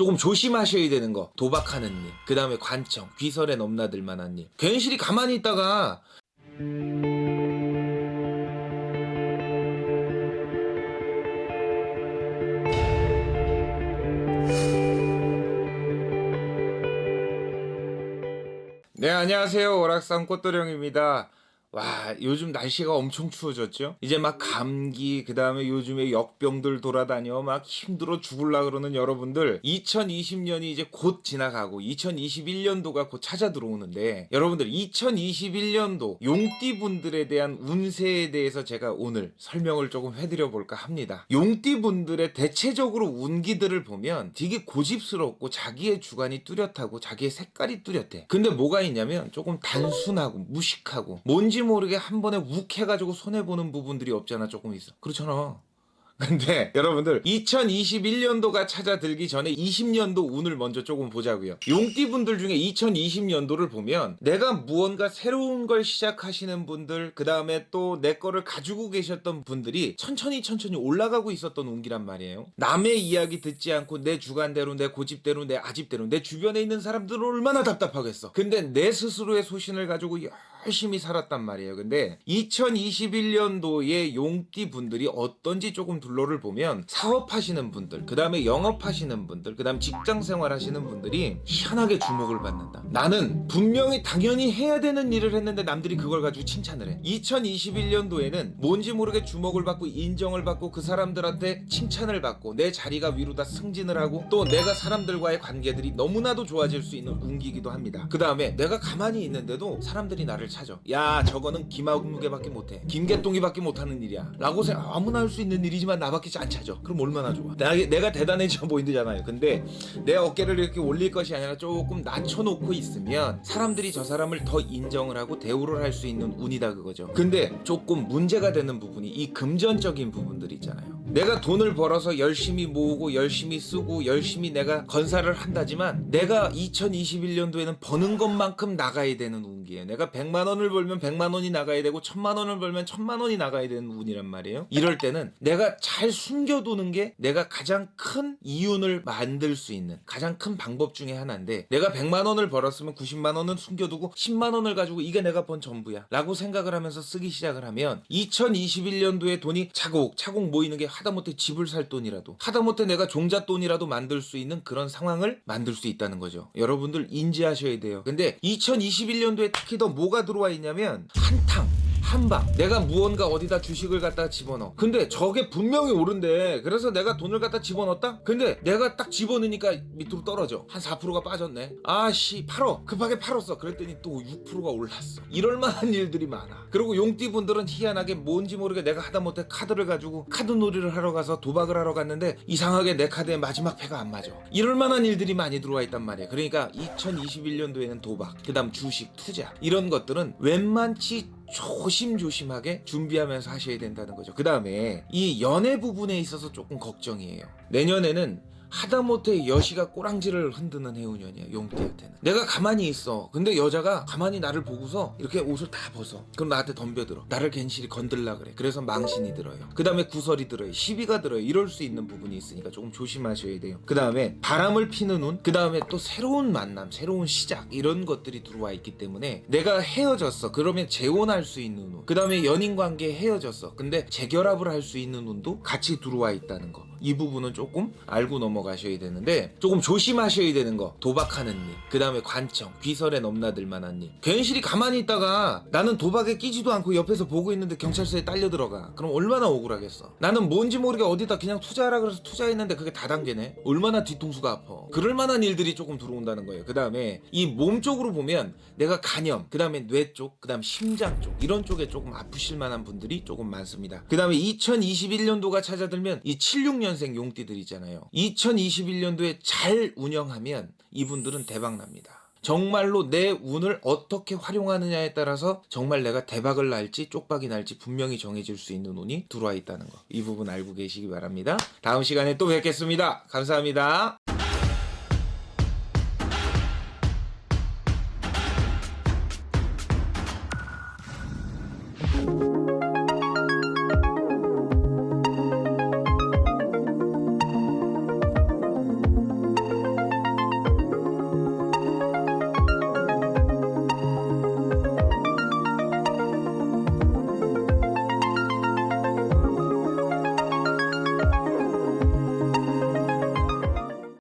조금 조심하셔야 되는 거 도박하는 일, 그 다음에 관청, 귀설에 넘나들 만한 일. 괜시리 가만히 있다가 네, 안녕하세요. 오락산 꽃도령입니다. 와, 요즘 날씨가 엄청 추워졌죠? 이제 막 감기, 그 다음에 요즘에 역병들 돌아다녀 막 힘들어 죽을라 그러는 여러분들, 2020년이 이제 곧 지나가고 2021년도가 곧 찾아 들어오는데, 여러분들 2021년도 용띠 분들에 대한 운세에 대해서 제가 오늘 설명을 조금 해드려 볼까 합니다. 용띠 분들의 대체적으로 운기들을 보면 되게 고집스럽고 자기의 주관이 뚜렷하고 자기의 색깔이 뚜렷해. 근데 뭐가 있냐면 조금 단순하고 무식하고 뭔지 모르게 한 번에 욱 해가지고 손해보는 부분들이 없잖아 조금 있어. 그렇잖아. 근데 여러분들 2021년도가 찾아들기 전에 20년도 운을 먼저 조금 보자고요. 용띠 분들 중에 2020년도를 보면 내가 무언가 새로운 걸 시작하시는 분들 그 다음에 또 내 거를 가지고 계셨던 분들이 천천히 천천히 올라가고 있었던 운기란 말이에요. 남의 이야기 듣지 않고 내 주관대로 내 고집대로 내 아집대로 내 주변에 있는 사람들은 얼마나 답답하겠어. 근데 내 스스로의 소신을 가지고 열심히 살았단 말이에요. 근데 2021년도에 용띠 분들이 어떤지 조금 둘러를 보면 사업하시는 분들, 그 다음에 영업하시는 분들, 그 다음 직장 생활 하시는 분들이 희한하게 주목을 받는다. 나는 분명히 당연히 해야 되는 일을 했는데 남들이 그걸 가지고 칭찬을 해. 2021년도에는 뭔지 모르게 주목을 받고 인정을 받고 그 사람들한테 칭찬을 받고 내 자리가 위로 다 승진을 하고 또 내가 사람들과의 관계들이 너무나도 좋아질 수 있는 운기기도 합니다. 그 다음에 내가 가만히 있는데도 사람들이 나를 찾아. 야 저거는 김학무게밖에 못해. 김개똥이밖에 못하는 일이야. 라고 생각 아무나 할 수 있는 일이지만 나밖에 안 찾아. 그럼 얼마나 좋아. 나, 내가 대단해져 보이잖아요. 근데 내 어깨를 이렇게 올릴 것이 아니라 조금 낮춰놓고 있으면 사람들이 저 사람을 더 인정을 하고 대우를 할 수 있는 운이다 그거죠. 근데 조금 문제가 되는 부분이 이 금전적인 부분들 있잖아요. 내가 돈을 벌어서 열심히 모으고 열심히 쓰고 열심히 내가 건사를 한다지만 내가 2021년도에는 버는 것만큼 나가야 되는 운기예요. 내가 100만 원을 벌면 100만 원이 나가야 되고 1000만 원을 벌면 1000만 원이 나가야 되는 운이란 말이에요. 이럴 때는 내가 잘 숨겨두는 게 내가 가장 큰 이윤을 만들 수 있는 가장 큰 방법 중에 하나인데 내가 100만 원을 벌었으면 90만 원은 숨겨두고 10만 원을 가지고 이게 내가 번 전부야 라고 생각을 하면서 쓰기 시작을 하면 2021년도에 돈이 차곡차곡 모이는 게 하다못해 집을 살 돈이라도 하다못해 내가 종잣돈이라도 만들 수 있는 그런 상황을 만들 수 있다는 거죠 여러분들 인지하셔야 돼요 근데 2021년도에 특히 더 뭐가 들어와 있냐면 한탕 한방. 내가 무언가 어디다 주식을 갖다가 집어넣어. 근데 저게 분명히 오른데 그래서 내가 돈을 갖다 집어넣었다? 근데 내가 딱 집어넣으니까 밑으로 떨어져. 한 4%가 빠졌네. 아씨 팔어. 급하게 팔았어. 그랬더니 또 6%가 올랐어. 이럴 만한 일들이 많아. 그리고 용띠 분들은 희한하게 뭔지 모르게 내가 하다못해 카드를 가지고 카드 놀이를 하러 가서 도박을 하러 갔는데 이상하게 내 카드에 마지막 패가 안 맞아. 이럴 만한 일들이 많이 들어와 있단 말이야. 그러니까 2021년도에는 도박 그 다음 주식 투자 이런 것들은 웬만치 조심조심하게 준비하면서 하셔야 된다는 거죠. 그 다음에 이 연애 부분에 있어서 조금 걱정이에요. 내년에는 하다못해 여시가 꼬랑지를 흔드는 해운년이야 용띠한테는. 내가 가만히 있어. 근데 여자가 가만히 나를 보고서 이렇게 옷을 다 벗어. 그럼 나한테 덤벼들어. 나를 괜시리 건들라 그래. 그래서 망신이 들어요. 그 다음에 구설이 들어요. 시비가 들어요. 이럴 수 있는 부분이 있으니까 조금 조심하셔야 돼요. 그 다음에 바람을 피는 운 그 다음에 또 새로운 만남 새로운 시작 이런 것들이 들어와 있기 때문에 내가 헤어졌어. 그러면 재혼할 수 있는 운그 다음에 연인 관계 헤어졌어. 근데 재결합을 할 수 있는 운도 같이 들어와 있다는 거. 이 부분은 조금 알고 넘어 가셔야 되는데 조금 조심하셔야 되는 거 도박하는 일, 그 다음에 관청, 귀설에 넘나들 만한 일. 괜시리 가만히 있다가 나는 도박에 끼지도 않고 옆에서 보고 있는데 경찰서에 딸려 들어가. 그럼 얼마나 억울하겠어. 나는 뭔지 모르게 어디다 그냥 투자하라 그래서 투자했는데 그게 다단계네. 얼마나 뒤통수가 아파. 그럴 만한 일들이 조금 들어온다는 거예요. 그 다음에 이 몸 쪽으로 보면 내가 간염, 그 다음에 뇌 쪽, 그 다음 심장 쪽 이런 쪽에 조금 아프실 만한 분들이 조금 많습니다. 그 다음에 2021년도가 찾아들면 이 76년 2000년생 용띠들 있잖아요. 2021년도에 잘 운영하면 이분들은 대박 납니다. 정말로 내 운을 어떻게 활용하느냐에 따라서 정말 내가 대박을 날지 쪽박이 날지 분명히 정해질 수 있는 운이 들어와 있다는 거. 이 부분 알고 계시기 바랍니다. 다음 시간에 또 뵙겠습니다. 감사합니다.